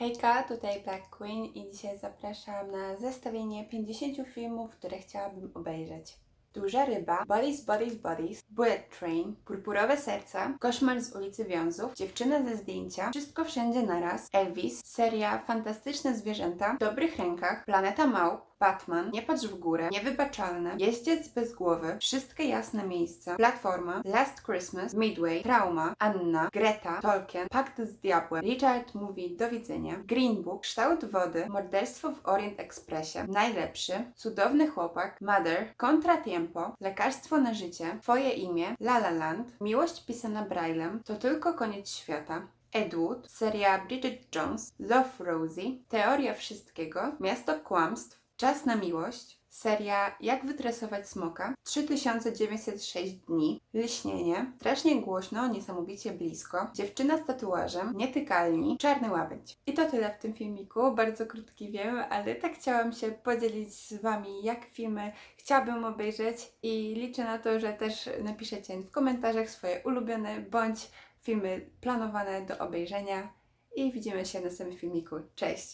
Hejka, tutaj Black Queen i dzisiaj zapraszam na zestawienie 50 filmów, które chciałabym obejrzeć. Duża ryba, Bodies, Bodies, Bodies, Bullet Train, Purpurowe serca, Koszmar z ulicy Wiązów, Dziewczyna ze zdjęcia, Wszystko wszędzie naraz, Elvis, seria Fantastyczne zwierzęta, W dobrych rękach, Planeta Małp, Batman, Nie patrz w górę, Niewybaczalne, Jeździec bez głowy, Wszystkie jasne miejsca, Platforma, Last Christmas, Midway, Trauma, Anna, Greta, Tolkien, Pakt z diabłem, Richard mówi do widzenia, Green Book, Kształt wody, Morderstwo w Orient Expressie, Najlepszy, Cudowny chłopak, Mother, Contra Tiempo, Lekarstwo na życie, Twoje imię, La La Land, Miłość pisana Braillem, To tylko koniec świata, Edward, seria Bridget Jones, Love Rosie, Teoria wszystkiego, Miasto kłamstw, Czas na miłość, seria Jak wytresować smoka, 3906 dni, Lśnienie, Strasznie głośno, niesamowicie blisko, Dziewczyna z tatuażem, Nietykalni, Czarny łabędź. I to tyle w tym filmiku, bardzo krótki wiem, ale tak chciałam się podzielić z Wami, jak filmy chciałabym obejrzeć. I liczę na to, że też napiszecie w komentarzach swoje ulubione bądź filmy planowane do obejrzenia. I widzimy się w następnym filmiku. Cześć!